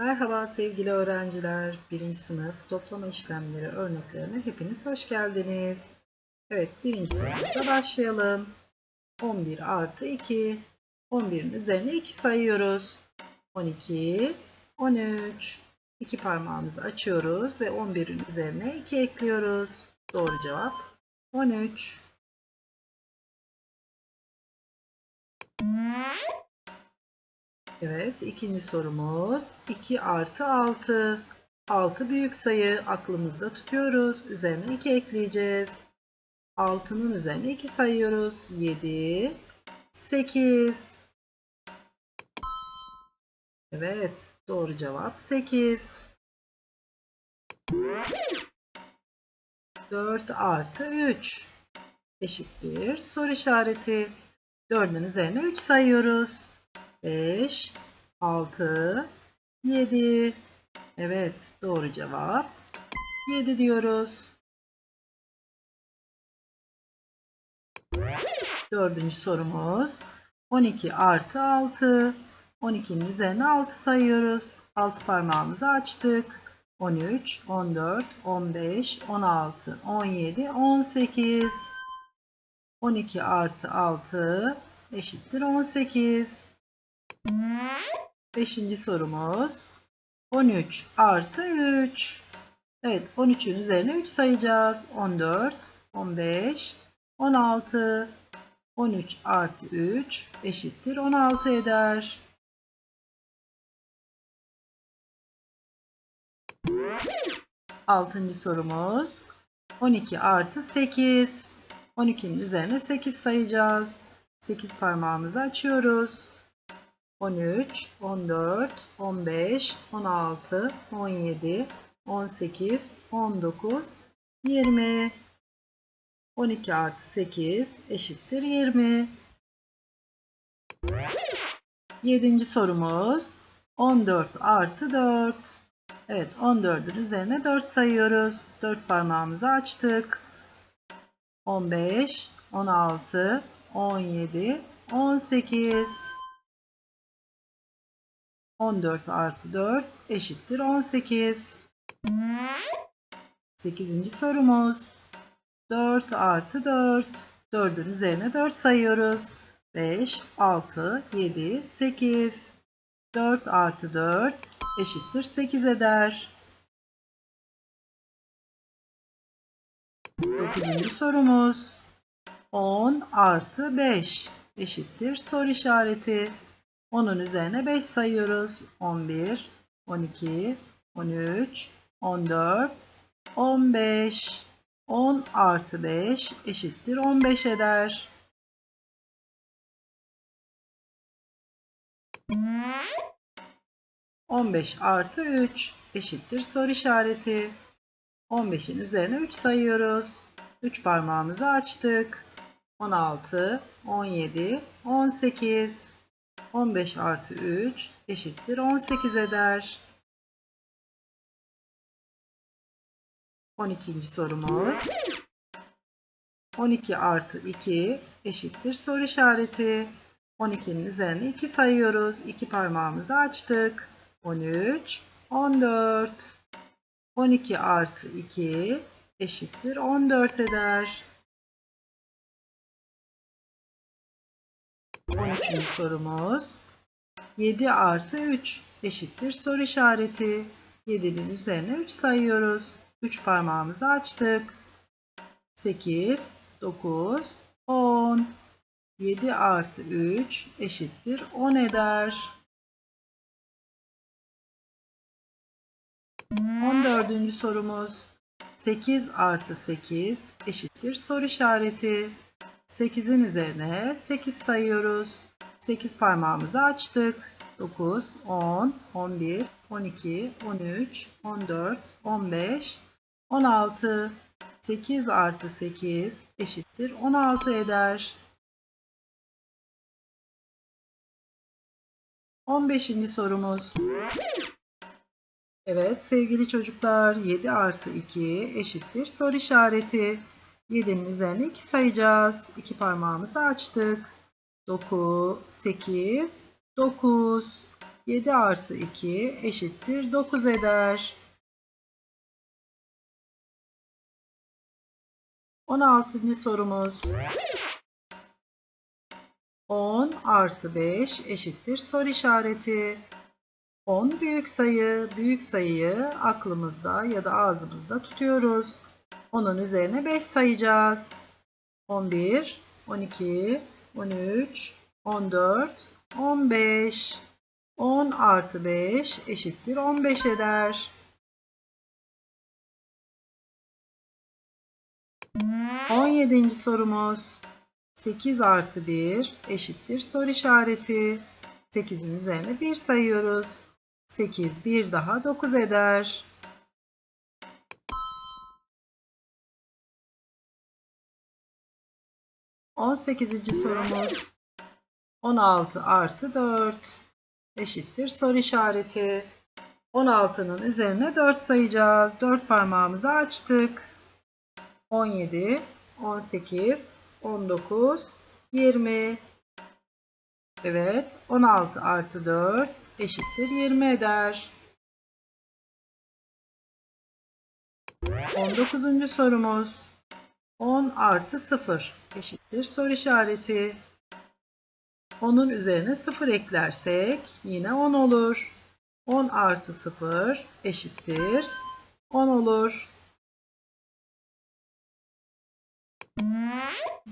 Merhaba sevgili öğrenciler. Birinci sınıf toplama işlemleri örneklerine hepiniz hoş geldiniz. Evet birinci sorumuza başlayalım. 11 artı 2. 11'in üzerine 2 sayıyoruz. 12, 13. 2 parmağımızı açıyoruz ve 11'in üzerine 2 ekliyoruz. Doğru cevap 13. Evet, ikinci sorumuz 2 artı 6. 6 büyük sayı aklımızda tutuyoruz. Üzerine 2 ekleyeceğiz. 6'nın üzerine 2 sayıyoruz. 7, 8. Evet, doğru cevap 8. 4 artı 3 eşittir. Soru işareti. 4'ün üzerine 3 sayıyoruz. 5, 6, 7. Evet, doğru cevap 7 diyoruz. Dördüncü sorumuz 12 artı 6. 12'nin üzerine 6 sayıyoruz. 6 parmağımızı açtık. 13, 14, 15, 16, 17, 18. 12 artı 6 eşittir 18. Beşinci sorumuz 13 artı 3. Evet 13'ün üzerine 3 sayacağız. 14, 15, 16, 13 artı 3 eşittir 16 eder. Altıncı sorumuz 12 artı 8. 12'nin üzerine 8 sayacağız. 8 parmağımızı açıyoruz. 13, 14, 15, 16, 17, 18, 19, 20. 12 artı 8 eşittir 20. Yedinci sorumuz 14 artı 4. Evet 14'ün üzerine 4 sayıyoruz. 4 parmağımızı açtık. 15, 16, 17, 18. 14 artı 4 eşittir 18. 8. sorumuz. 4 artı 4. 4'ün üzerine 4 sayıyoruz. 5, 6, 7, 8. 4 artı 4 eşittir 8 eder. 9. sorumuz. 10 artı 5 eşittir soru işareti. 10'un üzerine 5 sayıyoruz. 11, 12, 13, 14, 15. 10 artı 5 eşittir 15 eder. On beş artı 3 eşittir soru işareti. 15'in üzerine 3 sayıyoruz. 3 parmağımızı açtık. 16, 17, 18. 15 artı 3 eşittir 18 eder. 12. sorumuz. 12 artı 2 eşittir soru işareti. 12'nin üzerine 2 sayıyoruz. 2 parmağımızı açtık. 13, 14. 12 artı 2 eşittir 14 eder. 13. sorumuz. 7 artı 3 eşittir soru işareti. 7'nin üzerine 3 sayıyoruz. 3 parmağımızı açtık. 8, 9, 10. 7 artı 3 eşittir 10 eder. 14. sorumuz. 8 artı 8 eşittir soru işareti. 8'in üzerine 8 sayıyoruz. 8 parmağımızı açtık. 9, 10, 11, 12, 13, 14, 15, 16. 8 artı 8 eşittir 16 eder. 15. sorumuz. Evet sevgili çocuklar 7 artı 2 eşittir soru işareti. 7'nin üzerine 2 sayacağız. 2 parmağımızı açtık. 9, 8, 9. 7 artı 2 eşittir 9 eder. 16. sorumuz. 10 artı 5 eşittir soru işareti. 10 büyük sayı, büyük sayıyı aklımızda ya da ağzımızda tutuyoruz. Onun üzerine 5 sayacağız. 11, 12, 13, 14, 15. 10 artı 5 eşittir 15 eder. 17. sorumuz. 8 artı 1 eşittir soru işareti. 8'in üzerine 1 sayıyoruz. 8 bir daha 9 eder. On sekizinci sorumuz 16 artı 4 eşittir soru işareti. 16'nın üzerine 4 sayacağız. 4 parmağımızı açtık. 17, 18, 19, 20. Evet, 16 artı 4 eşittir 20 eder. 19. sorumuz 10 artı 0 eşittir soru işareti. 10'un üzerine 0 eklersek yine 10 olur. 10 artı 0 eşittir 10 olur.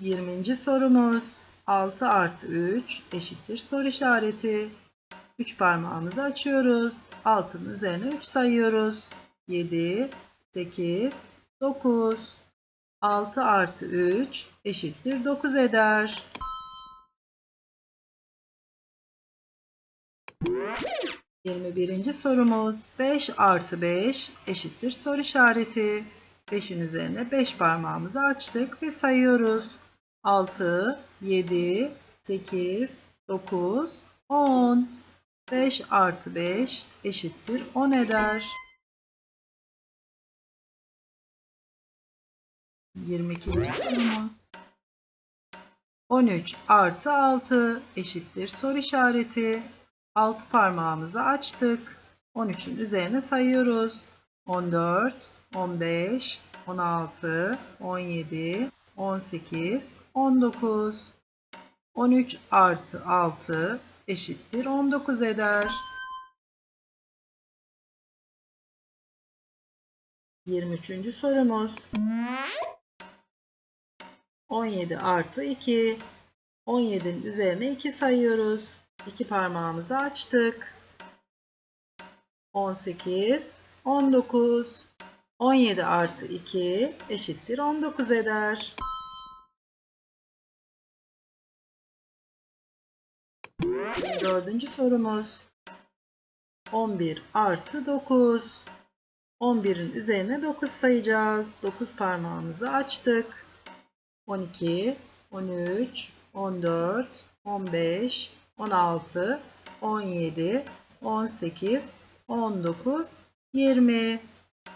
20. sorumuz 6 artı 3 eşittir soru işareti. 3 parmağımızı açıyoruz. 6'nın üzerine 3 sayıyoruz. 7, 8, 9. 6 artı 3 eşittir 9 eder. 21. sorumuz 5 artı 5 eşittir soru işareti. 5'in üzerine 5 parmağımızı açtık ve sayıyoruz. 6, 7, 8, 9, 10. 5 artı 5 eşittir 10 eder. 22. sorumuz. 13 artı 6 eşittir soru işareti. 6 parmağımızı açtık. 13'ün üzerine sayıyoruz. 14, 15, 16, 17, 18, 19. 13 artı 6 eşittir 19 eder. 23. sorumuz. 17 artı 2. 17'nin üzerine 2 sayıyoruz. 2 parmağımızı açtık. 18, 19. 17 artı 2 eşittir 19 eder. Dördüncü sorumuz. 11 artı 9. 11'in üzerine 9 sayacağız. 9 parmağımızı açtık. 12, 13, 14, 15, 16, 17, 18, 19, 20.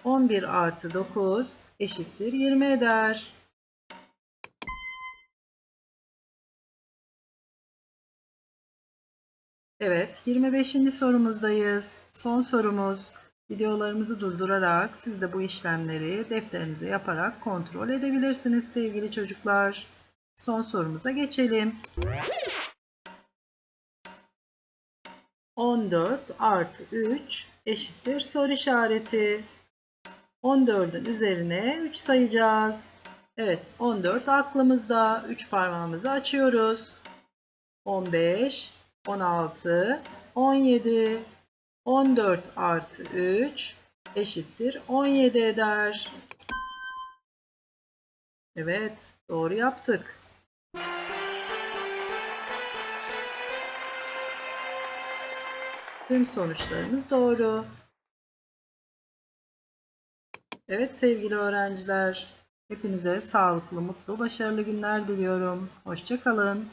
11 artı 9 eşittir 20 eder. Evet, 25. sorumuzdayız. Son sorumuz. Videolarımızı durdurarak siz de bu işlemleri defterinize yaparak kontrol edebilirsiniz sevgili çocuklar. Son sorumuza geçelim. 14 artı 3 eşittir soru işareti. 14'ün üzerine 3 sayacağız. Evet 14 aklımızda. 3 parmağımızı açıyoruz. 15, 16, 17, 14 artı 3 eşittir 17 eder. Evet doğru yaptık. Tüm sonuçlarımız doğru. Evet sevgili öğrenciler, hepinize sağlıklı, mutlu, başarılı günler diliyorum. Hoşçakalın.